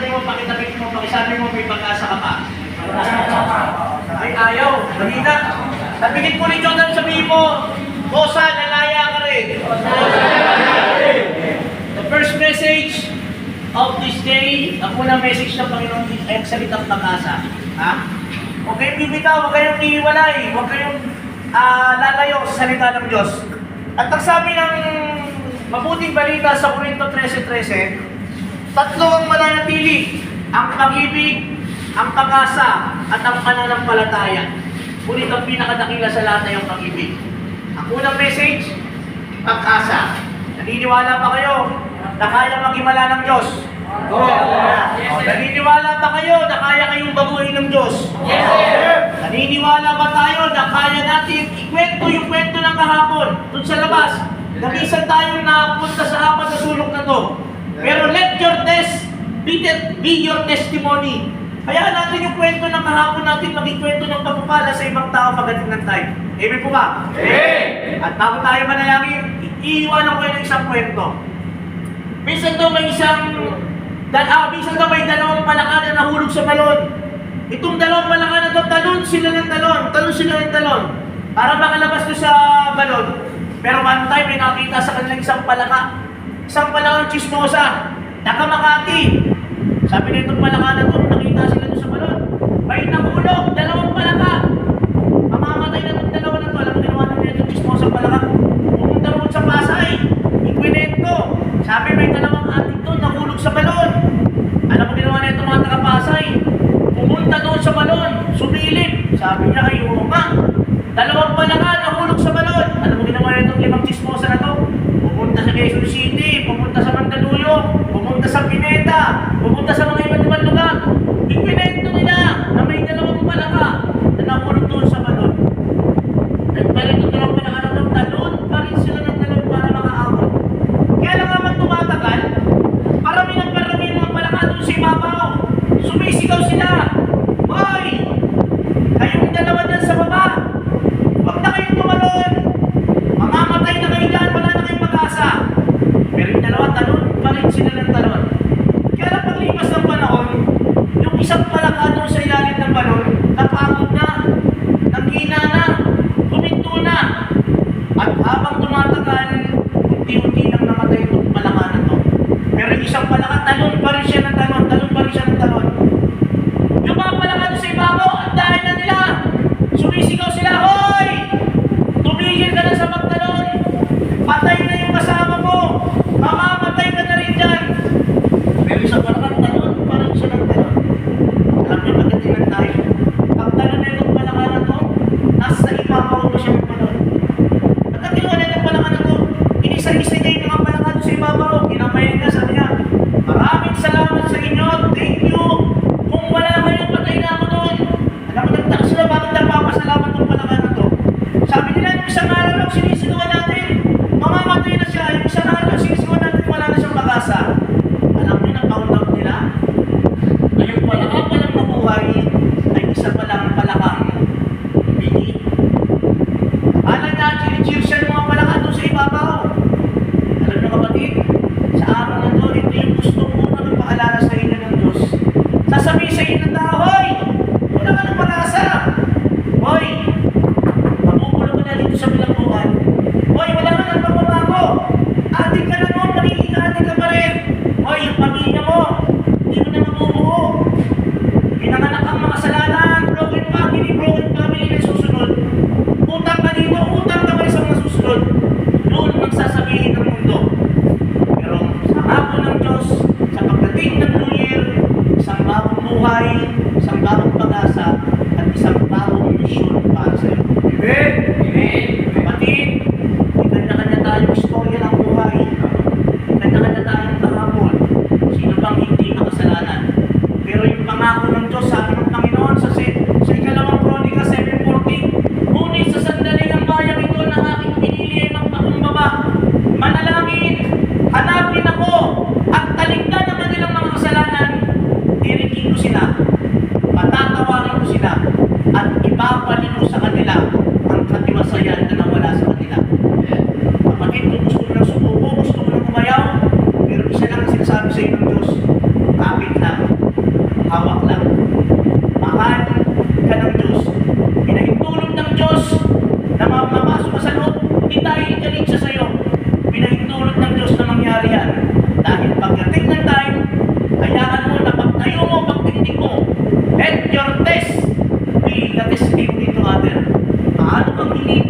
tabi mo, pakitabik mo, pakisabi mo, may pag-asa ka pa. Ay, ayaw. Mahina. Nabigit mo ni Jordan, sabihin mo, Bosa, nalaya ka rin. The first message of this day, ang unang message ng Panginoon ay ang salitang pag-asa. Ha? Huwag kayong bibitaw, huwag kayong iiwalay, huwag kayong ah, lalayo sa salita ng Diyos. At ang sabi ng mabuting balita sa Korinto 13.13, tatlo ang mananatili, ang pag-ibig, ang pag-asa, at ang pananampalataya. Ngunit ang pinakadakila sa lahat ay ang pag-ibig. Ang unang message, pag-asa. Naniniwala ba kayo na kaya magimala ng Diyos? Oo. O, naniniwala ba kayo na kaya kayong baguhin ng Diyos? Naniniwala ba tayo na kaya natin ikwento yung kwento ng kahapon dun sa labas? Na minsan tayong napunta sa apat na sulok na to. Pero let your test be, the- be your testimony. Kaya natin yung kwento ng kahapon natin maging kwento ng pagpapala sa ibang tao pagdating ng time. Amen po ba? At bago tayo manalangin, iiwanan ko yung isang kwento. Minsan daw may isang, dal, ah, minsan daw may dalawang palaka na nahulog sa balon. Itong dalawang palaka na to, talon sila ng talon, talon sila ng talon. Para makalabas to sa balon. Pero one time may nakita sa kanilang isang palaka. Isang palakang chismosa, taga Makati. Sabi nitong palaka na to, nakita sila doon sa balon. May nahulog, dalawang palaka. Mamamatay na itong dalawa na to. Alam mo ginawa na nito chismosa palaka. Pumunta roon sa Pasay. Ikwinento. Sabi may dalawang atik doon nahulog sa balon. Alam mo ginawa na itong mga taga-Pasay. Pumunta doon sa balon. Sumilip. Sabi niya, ay nga. Dalawang palaka nahulog na magpaalala buhay, isang bagong pag-asa, magaling siya sa'yo. Pinahintulot ng Diyos na mangyari yan. Dahil pagdating ng time, hayaan mo na pagtayo mo, pagtindig mo, let your test be the testimony to other. Paano bang hindi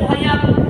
o hayag,